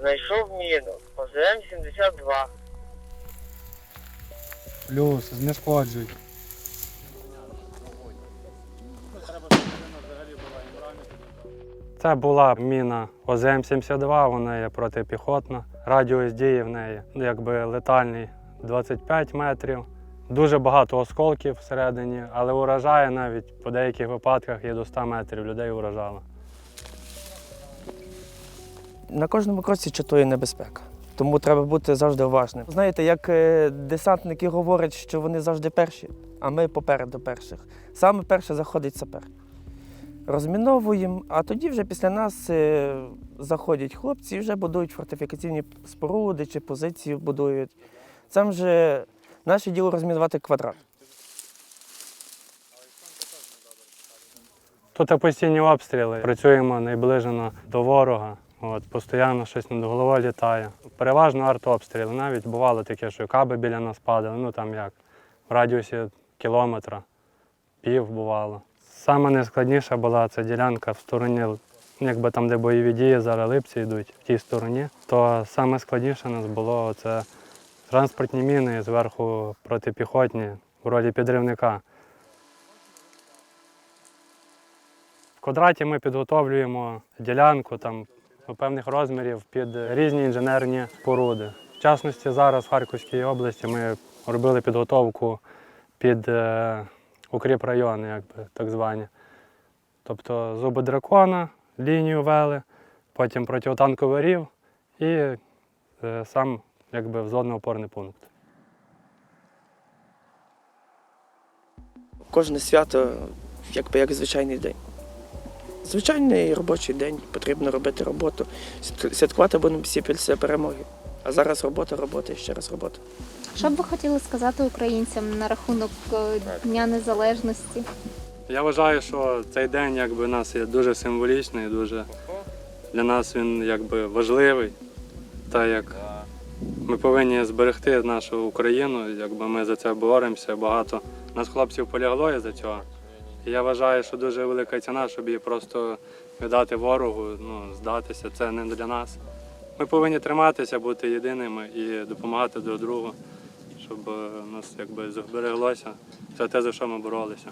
Знайшов міну. ОЗМ 72. Плюс, знешкоджуй. Це була міна ОЗМ-72, вона є протипіхотна. Радіус дії в неї ну, якби летальний 25 метрів. Дуже багато осколків всередині, але уражає навіть по деяких випадках є до 100 метрів людей уражало. На кожному кроці чатує небезпека. Тому треба бути завжди уважним. Знаєте, як е, десантники говорять, що вони завжди перші, а ми попереду перших. Саме перше заходить сапер. Розміновуємо, а тоді вже після нас е, заходять хлопці і вже будують фортифікаційні споруди чи позиції будують. Це вже наше діло розмінувати квадрат. Тут постійні обстріли. Працюємо найближено до ворога. От, постійно щось над головою літає. Переважно артобстріли. Навіть бувало таке, що каби біля нас падали. Ну там як, в радіусі кілометра, пів бувало. Саме найскладніша була ця ділянка в стороні, якби там, де бойові дії, зараз липці йдуть, в тій стороні. То саме складніше у нас було це транспортні міни зверху протипіхотні в ролі підривника. В квадраті ми підготовлюємо ділянку там певних розмірів під різні інженерні споруди. В частності зараз в Харківській області ми робили підготовку під е, укріп райони, якби так звані. Тобто зуби дракона, лінію вели, потім протитанковий рів і е, сам якби взводно-опорний пункт. Кожне свято якби як звичайний день. Звичайний робочий день, потрібно робити роботу. Свят- Святкувати будемо всі після перемоги. А зараз робота, робота і ще раз робота. Що б ви хотіли сказати українцям на рахунок е, Дня Незалежності? Я вважаю, що цей день якби у нас є дуже символічний, дуже для нас він якби важливий. Так як ми повинні зберегти нашу Україну, якби ми за це боремося. Багато нас хлопців полягло із за цього. Я вважаю, що дуже велика ціна, щоб її просто віддати ворогу, ну, здатися. Це не для нас. Ми повинні триматися, бути єдиними і допомагати друг другу, щоб е, нас якби збереглося все те, за що ми боролися.